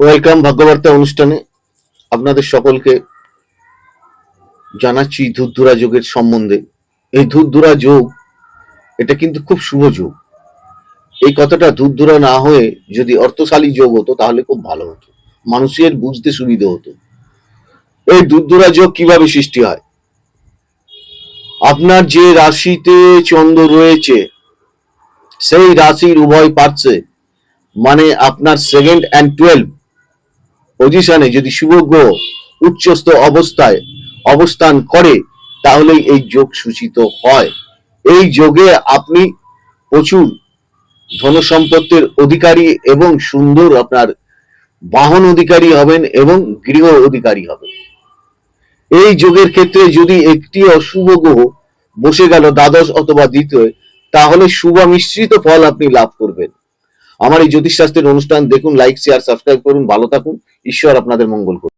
Welcome ভাগ্যবার্তা অনুষ্ঠানে আপনাদের সকলকে জানাচ্ছি ধুদ্ধুরা যোগের সম্বন্ধে। এই ধুদ্ধুরা যোগ, এটা কিন্তু খুব শুভ যোগ। এই কথাটা ধুদ্ধুরা না হয়ে যদি অর্থশালী যোগ হতো, তাহলে খুব ভালো হতো। মানুষের বুঝতে সুবিধা হতো। এই ধুদ্ধুরা যোগ কীভাবে সৃষ্টি হয়? আপনার যে রাশিতে চন্দ্র রয়েছে, সেই রাশির উভয় পার্শ্বে মানে আপনার সেকেন্ড অ্যান্ড টুয়েলভ পজিশনে যদি শুভ গ্রহ উচ্চস্থ অবস্থায় অবস্থান করে তাহলে এই যোগ সূচিত হয়। এই যোগে আপনি প্রচুর ধন সম্পত্তির অধিকারী এবং সুন্দর আপনার বাহন অধিকারী হবেন এবং গৃহ অধিকারী হবেন। এই যোগের ক্ষেত্রে যদি একটি অশুভ গ্রহ বসে গেল দ্বাদশ অথবা দ্বিতীয়, তাহলে শুভ মিশ্রিত ফল আপনি লাভ করবেন। আমার এই জ্যোতিষশাস্ত্রের অনুষ্ঠান দেখুন লাইক শেয়ার সাবস্ক্রাইব করুন, ভালো থাকুন। ঈশ্বর আপনাদের মঙ্গল করুন।